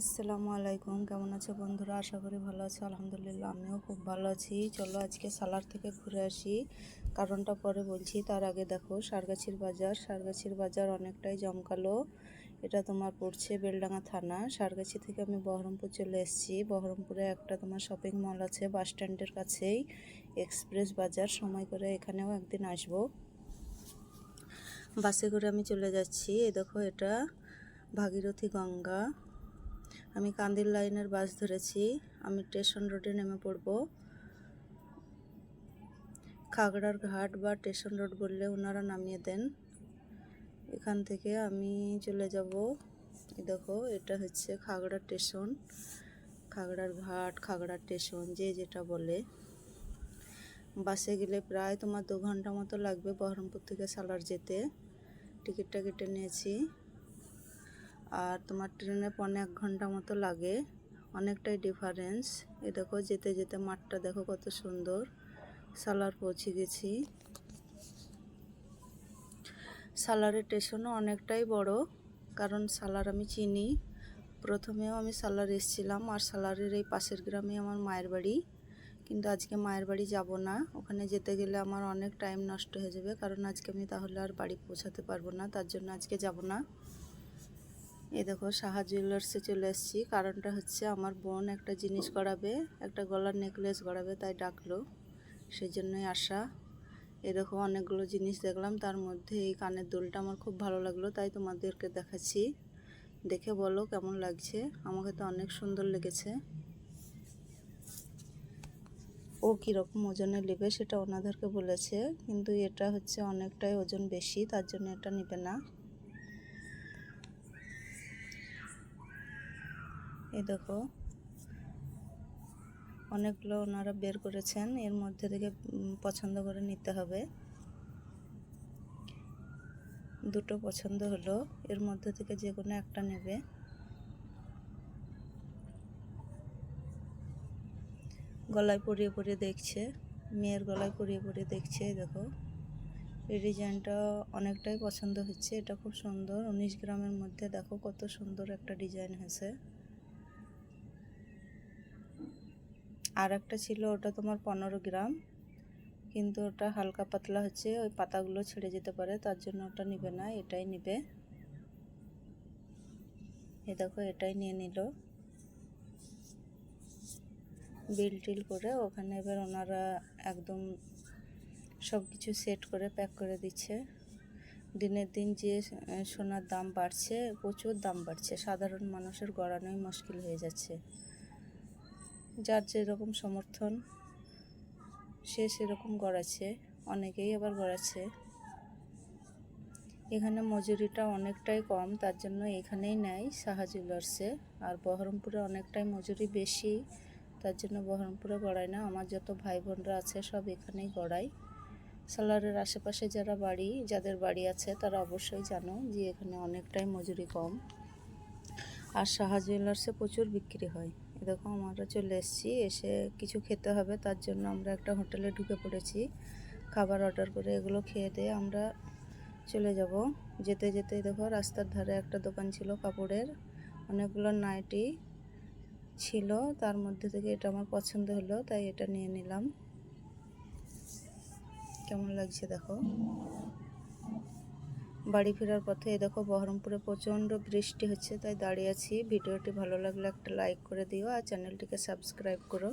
আসসালামু আলাইকুম। কেমন আছো বন্ধুরা? আশা করি ভালো আছো। আলহামদুলিল্লাহ, আমিও খুব ভালো আছি। চলো আজকে সালার থেকে ঘুরে আসি। কারণটা পরে বলছি। তার আগে দেখো, সারগাছির বাজার। সারগাছির বাজার অনেকটাই জমকালো। এটা তোমার পড়ছে বেলডাঙ্গা থানা। সারগাছি থেকে আমি বহরমপুর চলে এসেছি। বহরমপুরে একটা তোমার শপিং মল আছে, বাস স্ট্যান্ডের কাছেই। এক্সপ্রেস বাজার। সময় করে এখানেও একদিন আসব। বাসে করে আমি চলে যাচ্ছি। এ দেখো এটা ভাগীরথী গঙ্গা। আমি কান্দির লাইনের বাস ধরেছি। আমি স্টেশন রোডে নেমে পড়ব। খাগড়ার ঘাট বা স্টেশন রোড বললে ওনারা নামিয়ে দেন। এখান থেকে আমি চলে যাব। দেখো, এটা হচ্ছে খাগড়া স্টেশন। খাগড়ার ঘাট, খাগড়া স্টেশন, যে যেটা বলে। বাসে গেলে প্রায় তোমার দু ঘণ্টা মতো লাগবে বহরমপুর থেকে সালার যেতে। টিকিটটা কেটে নিয়েছি। আর তোমার ট্রেনে পৌনে এক ঘণ্টা মতো লাগে। অনেকটাই ডিফারেন্স এ দেখো, যেতে যেতে মাঠটা দেখো কত সুন্দর। সালার পৌঁছে গেছি। সালারের স্টেশনও অনেকটাই বড়, কারণ সালার আমি চিনি। প্রথমেও আমি সালার এসেছিলাম, আর সালারের এই পাশের গ্রামে আমার মায়ের বাড়ি। কিন্তু আজকে মায়ের বাড়ি যাব না। ওখানে যেতে গেলে আমার অনেক টাইম নষ্ট হয়ে যাবে, কারণ আজকে আমি তাহলে আর বাড়ি পৌঁছাতে পারব না, তার জন্য আজকে যাব না। এই দেখো সাহা জুয়েলার্সে চলে এসেছি। কারণটা হচ্ছে আমার বোন একটা জিনিস গড়াবে, একটা গলার নেকলেস গড়াবে, তাই ডাকলো। সেই জন্যই আসা দেখো অনেকগুলো জিনিস দেখলাম, তার মধ্যে এই কানের দুলটা আমার খুব ভালো লাগল, তাই তোমাদেরকে দেখাচ্ছি। দেখে বলো কেমন লাগছে? আমাকে তো অনেক সুন্দর লেগেছে। ও কীরকম ওজনে নেবে সেটা ওনাদেরকে বলেছে, কিন্তু এটা হচ্ছে অনেকটাই ওজন বেশি, তার জন্য এটা নেবে না। এই দেখো। অনেকগুলো ওনারা বের করেছেন। এর মধ্যে থেকে পছন্দ করে নিতে হবে। দুটো পছন্দ হলো। এর মধ্যে থেকে যে কোনো একটা নেবে। গলায় পরিয়ে পরিয়ে দেখছে। মেয়ের গলায় পরিয়ে পরিয়ে দেখছে দেখো। এই ডিজাইনটা অনেকটাই পছন্দ হচ্ছে। এটা খুব সুন্দর। উনিশ গ্রামের মধ্যে দেখো কত সুন্দর একটা ডিজাইন হয়েছে। আর একটা ছিল ওটা তোমার পনেরো গ্রাম, কিন্তু ওটা হালকা পাতলা হচ্ছে, ওই পাতাগুলো ছেড়ে যেতে পারে, তার জন্য ওটা নিবে না, এটাই নিবে। এ দেখো, এটাই নিয়ে নিল। বিল টিল করে ওখানে এবার ওনারা একদম সব কিছু সেট করে, প্যাক করে দিচ্ছে। দিনের দিন যে সোনার দাম বাড়ছে, প্রচুর দাম বাড়ছে। সাধারণ মানুষের গড়ানোই মুশকিল হয়ে যাচ্ছে। যার যেরকম সমর্থন, সে সেরকম গড়াচ্ছে, অনেকেই আবার গড়াচ্ছে। এখানে মজুরিটা অনেকটাই কম, তার জন্য এখানেই নেয় সাহা জুয়েলার্সে আর বহরমপুরে অনেকটাই মজুরি বেশি, তার জন্য বহরমপুরে গড়ায় না। আমার যত ভাই বোনরা আছে, সব এখানেই গড়ায়। সালারের আশেপাশে যারা বাড়ি, যাদের বাড়ি আছে, তারা অবশ্যই জানো যে এখানে অনেকটাই মজুরি কম। আর সাহা জুয়েলার্সে প্রচুর বিক্রি হয়। দেখো আমরা চলে এসেছি, এসে কিছু খেতে হবে, তার জন্য আমরা একটা হোটেলে ঢুকে পড়েছি। খাবার অর্ডার করে এগুলো খেয়ে দিয়ে আমরা চলে যাব। যেতে যেতে দেখো রাস্তার ধারে একটা দোকান ছিল কাপড়ের, অনেকগুলো নাইটি ছিল, তার মধ্যে থেকে এটা আমার পছন্দ হলো, তাই এটা নিয়ে নিলাম। কেমন লাগছে দেখো? বাড়ি ফেরার পথে দেখো বহরমপুরে প্রচণ্ড বৃষ্টি হচ্ছে, তাই দাঁড়িয়ে আছি। ভিডিওটি ভালো লাগলে একটা লাইক করে দিও আর চ্যানেলটিকে সাবস্ক্রাইব করো।